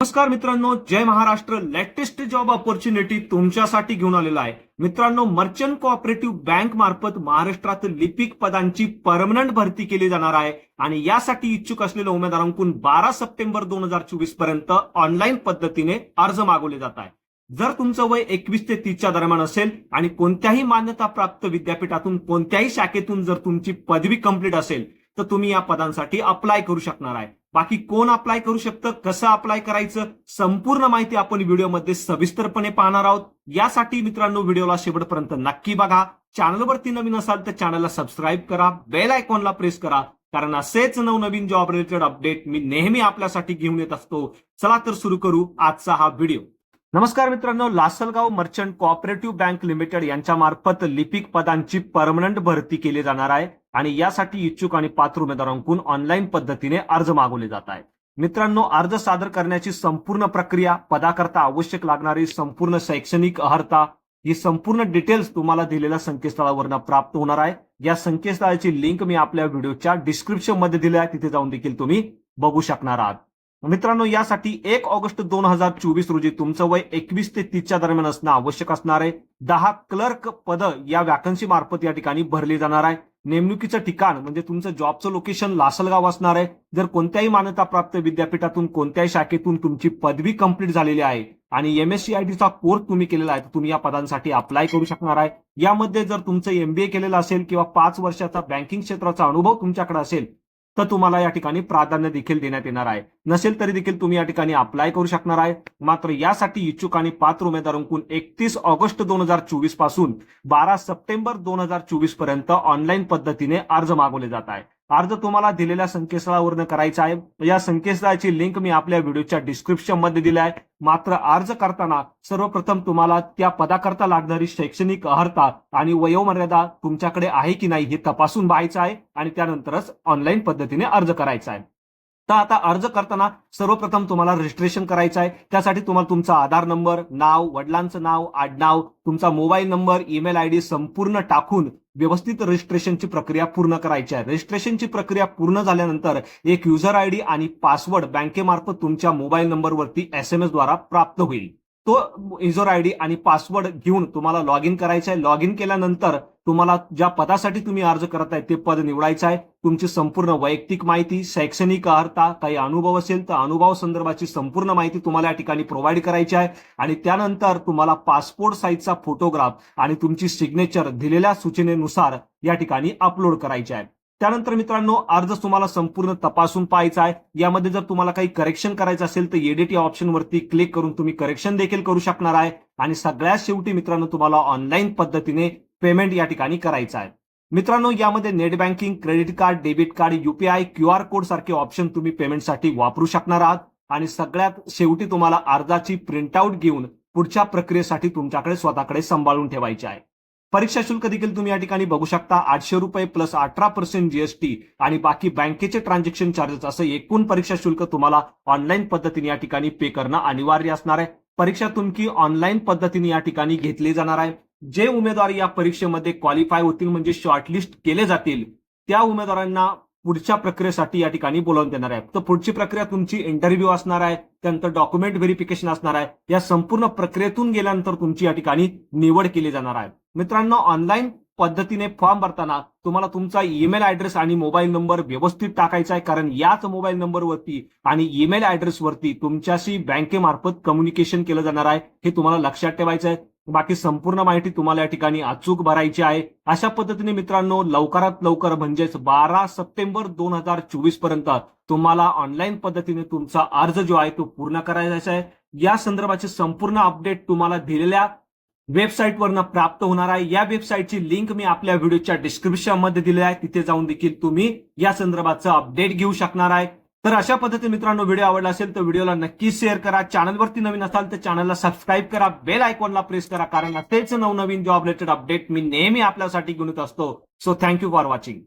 नमस्कार मित्रांनो जय महाराष्ट्र. लेटेस्ट जॉब ऑपॉर्च्युनिटी तुमच्यासाठी घेऊन आलेला आहे. मित्रांनो मर्चंट कोऑपरेटिव्ह बँक मार्फत महाराष्ट्रात लिपिक पदांची परमनंट भरती केली जाणार आहे. आणि यासाठी इच्छुक असलेल्या उमेदवारांकडून बारा सप्टेंबर दोन हजार चोवीसपर्यंत ऑनलाईन पद्धतीने अर्ज मागवले जात आहे जर तुमचं वय एकवीस ते तीसच्या दरम्यान असेल आणि कोणत्याही मान्यता प्राप्त विद्यापीठातून कोणत्याही शाखेतून जर तुमची पदवी कंप्लीट असेल तर तुम्ही या पदांसाठी अप्लाय करू शकणार आहे. बाकी कोण अप्लाय करू शकतं कसं अप्लाय करायचं संपूर्ण माहिती आपण व्हिडिओमध्ये सविस्तरपणे पाहणार आहोत. यासाठी मित्रांनो व्हिडिओला शेवटपर्यंत नक्की बघा. चॅनलवरती नवीन असाल तर चॅनलला सबस्क्राईब करा. बेल आयकॉनला प्रेस करा. कारण असेच नवनवीन जॉब रिलेटेड अपडेट मी नेहमी आपल्यासाठी घेऊन येत असतो. चला तर सुरू करू आजचा हा व्हिडिओ नमस्कार मित्रांनो Lasalgaon merchant cooperative bank limited यांच्या मार्फत लिपिक पदांची परमनंट भरती केली जाणार आहे आणि यासाठी इच्छुक आणि पात्र उमेदवारांकडून ऑनलाईन पद्धतीने अर्ज मागवले जात आहेत. मित्रांनो अर्ज सादर करण्याची संपूर्ण प्रक्रिया पदाकरता आवश्यक लागणारी संपूर्ण शैक्षणिक अर्हता ही संपूर्ण डिटेल्स तुम्हाला दिलेल्या संकेतस्थळावरनं प्राप्त होणार आहे. या संकेतस्थळाची लिंक मी आपल्या व्हिडिओच्या डिस्क्रिप्शनमध्ये दिली आहे. तिथे जाऊन देखील तुम्ही बघू शकणार आहात. मित्रांनो यासाठी एक ऑगस्ट दोन हजार चोवीस रोजी तुमचं वय एकवीस ते तीसच्या दरम्यान असणं आवश्यक असणार आहे. दहा क्लर्क पद या वॅकन्सी मार्फत या ठिकाणी भरली जाणार आहे. नेमणुकीचं ठिकाण म्हणजे तुमचं जॉबचं लोकेशन लासलगाव असणार आहे. जर कोणत्याही मान्यता प्राप्त विद्यापीठातून कोणत्याही शाखेतून तुमची पदवी कंप्लीट झालेली आहे आणि एमएससी आय टीचा कोर्स तुम्ही केलेला आहे तर तुम्ही या पदांसाठी अप्लाय करू शकणार आहे. यामध्ये जर तुमचं एमबीए केलेलं असेल किंवा पाच वर्षाचा बँकिंग क्षेत्राचा अनुभव तुमच्याकडे असेल तर तुम्हाला या ठिकाणी प्राधान्य देखील देण्यात येणार आहे. नसेल तरी देखील तुम्ही या ठिकाणी अप्लाय करू शकणार आहे. मात्र यासाठी इच्छुक आणि पात्र उमेदवारांकडून एकतीस ऑगस्ट दोन हजार चोवीसपासून बारा सप्टेंबर दोन हजार चोवीसपर्यंत ऑनलाईन पद्धतीने अर्ज मागवले जात आहे. अर्ज तुम्हाला दिलेल्या संकेतस्थळावरनं करायचा आहे. या संकेतस्थळाची लिंक मी आपल्या व्हिडिओच्या डिस्क्रिप्शनमध्ये दिली आहे. मात्र अर्ज करताना सर्वप्रथम तुम्हाला त्या पदाकरता लागणारी शैक्षणिक अर्हता आणि वयोमर्यादा तुमच्याकडे आहे की नाही हे तपासून पाहायचं आहे आणि त्यानंतरच ऑनलाईन पद्धतीने अर्ज करायचा आहे. तर आता अर्ज करताना सर्वप्रथम तुम्हाला रजिस्ट्रेशन करायचं आहे. त्यासाठी तुम्हाला तुमचा आधार नंबर नाव वडिलांचं नाव आडनाव तुमचा mobile number email I D संपूर्ण टाकून व्यवस्थित रजिस्ट्रेशनची प्रक्रिया पूर्ण करायची आहे. रजिस्ट्रेशनची प्रक्रिया पूर्ण झाल्यानंतर एक युजर आय डी आणि पासवर्ड बँकेमार्फत तुमच्या मोबाईल नंबरवरती एस एम एस द्वारा प्राप्त होईल. तो युजर आय डी आणि पासवर्ड घेऊन तुम्हाला लॉग इन करायचं आहे लॉग इन केल्यानंतर तुम्हाला ज्या पदासाठी तुम्ही अर्ज करत आहे ते पद निवडायचं आहे तुमची संपूर्ण वैयक्तिक माहिती शैक्षणिक अर्हता काही अनुभव असेल तर अनुभव संदर्भाची संपूर्ण माहिती तुम्हाला या ठिकाणी प्रोव्हाइड करायची आहे. आणि त्यानंतर तुम्हाला पासपोर्ट साईजचा फोटोग्राफ आणि तुमची सिग्नेचर दिलेल्या सूचनेनुसार या ठिकाणी अपलोड करायची आहे. त्यानंतर मित्रांनो अर्ज तुम्हाला संपूर्ण तपासून पाहायचा आहे. यामध्ये जर तुम्हाला काही करेक्शन करायचं असेल तर एडीटी ऑप्शन वरती क्लिक करून तुम्ही करेक्शन देखील करू शकणार आहे. आणि सगळ्यात शेवटी मित्रांनो तुम्हाला ऑनलाईन पद्धतीने पेमेंट या ठिकाणी करायचं आहे. मित्रांनो यामध्ये net banking credit card debit card UPI Q R code सारखे ऑप्शन तुम्ही पेमेंटसाठी वापरू शकणार आहात. आणि सगळ्यात शेवटी तुम्हाला अर्जाची प्रिंटआउट घेऊन पुढच्या प्रक्रियेसाठी तुमच्याकडे स्वतःकडे सांभाळून ठेवायचे आहे. परीक्षा शुल्क देखील तुम्ही या ठिकाणी बघू शकता. आठशे रुपये प्लस अठरा पर्सेंट जीएसटी आणि बाकी बँकेचे ट्रान्झॅक्शन चार्जेस असं एकूण परीक्षा शुल्क तुम्हाला ऑनलाईन पद्धतीने या ठिकाणी पे करणं अनिवार्य असणार आहे. परीक्षा तुमची ऑनलाईन पद्धतीने या ठिकाणी घेतली जाणार आहे. जे उमेदवार या परीक्षेमध्ये क्वालिफाय होतील म्हणजे शॉर्टलिस्ट केले जातील त्या उमेदवारांना पुढच्या प्रक्रियेसाठी या ठिकाणी बोलावून देणार आहे. तर पुढची प्रक्रिया तुमची इंटरव्ह्यू असणार आहे त्यानंतर डॉक्युमेंट व्हेरिफिकेशन असणार आहे. या संपूर्ण प्रक्रियेतून गेल्यानंतर तुमची या ठिकाणी निवड केली जाणार आहे. मित्रांनो ऑनलाईन पद्धतीने फॉर्म भरताना तुम्हाला तुमचा ईमेल ऍड्रेस आणि मोबाईल नंबर व्यवस्थित टाकायचा आहे कारण याच मोबाईल नंबरवरती आणि ईमेल ऍड्रेसवरती तुमच्याशी बँकेमार्फत कम्युनिकेशन केलं जाणार आहे हे तुम्हाला लक्षात ठेवायचं आहे. बाकी संपूर्ण माहिती तुम्हाला या ठिकाणी अचूक भरायची आहे. अशा पद्धतीने मित्रांनो लवकरात लवकर म्हणजेच बारा सप्टेंबर दोन हजार चोवीसपर्यंत तुम्हाला ऑनलाईन पद्धतीने तुमचा अर्ज जो आहे तो पूर्ण करायचा आहे. या संदर्भाचे संपूर्ण अपडेट तुम्हाला दिलेल्या वेबसाईटवरनं प्राप्त होणार आहे. या वेबसाईटची लिंक मी आपल्या व्हिडिओच्या डिस्क्रिप्शनमध्ये दिली आहे. तिथे जाऊन देखील तुम्ही या संदर्भाचं अपडेट घेऊ शकणार आहे. तर अशा पद्धतीने मित्रांनो व्हिडिओ आवडला असेल तर व्हिडिओला नक्की शेअर करा. चॅनलवरती नवीन असाल तर चॅनलला सबस्क्राईब करा. बेल आयकॉनला प्रेस करा. कारण असेच नवनवीन जॉब रिलेटेड अपडेट मी नेहमी आपल्यासाठी घेऊन येत असतो सो थँक्यू फॉर वॉचिंग